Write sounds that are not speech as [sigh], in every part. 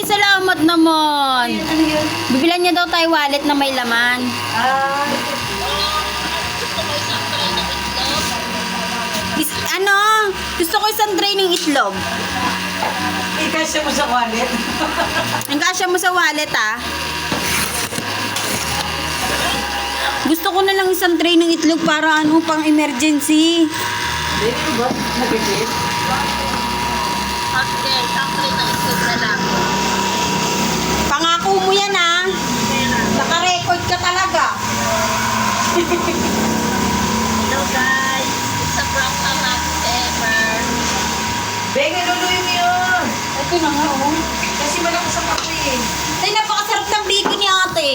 salamat naman. Ano yun? Bibilan niya daw tayo wallet na may laman. Ah, Is, ano? Gusto ko isang tray ng itlog. ikasya mo sa wallet. [laughs] Ang kasya mo sa wallet, ah. Gusto ko na lang isang tray ng itlog para ano, pang emergency. Dito ba? Nagigit? Pangako mo yan, ah. Naka-record ka talaga. Hello guys, it's a prank na natin ever. Bega, luluyo mo yun. Ito na nga, oh. Kasi malakas ang kape eh. Tay, napakasarap ng bacon ni ate.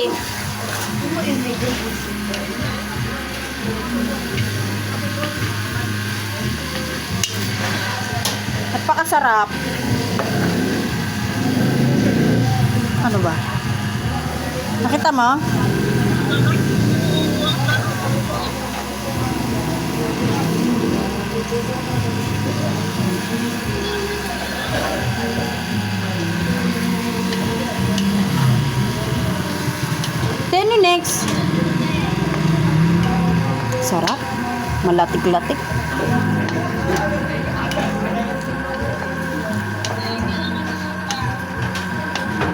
Napakasarap. Ano ba? Nakita mo? Then next. Sarap. Malatik-latik.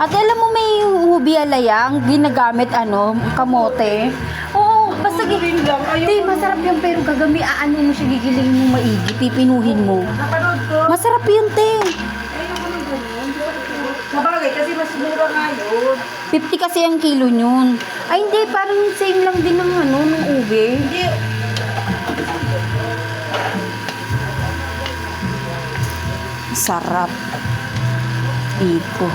At alam mo may ubi alayang ginagamit ano, kamote. Oo, basta Rin lang. Ayaw Di, masarap yun pero gagami aano mo siya gigiling mo maigi, pipinuhin mo. Napanood ko. Masarap yun, te. Ayaw ko ng ganyan. Sabagay, kasi mas mura nga yun. 50 kasi ang kilo nyun. Ay hindi, parang same lang din ng ano, ng ube. Hindi. Sarap. Iko.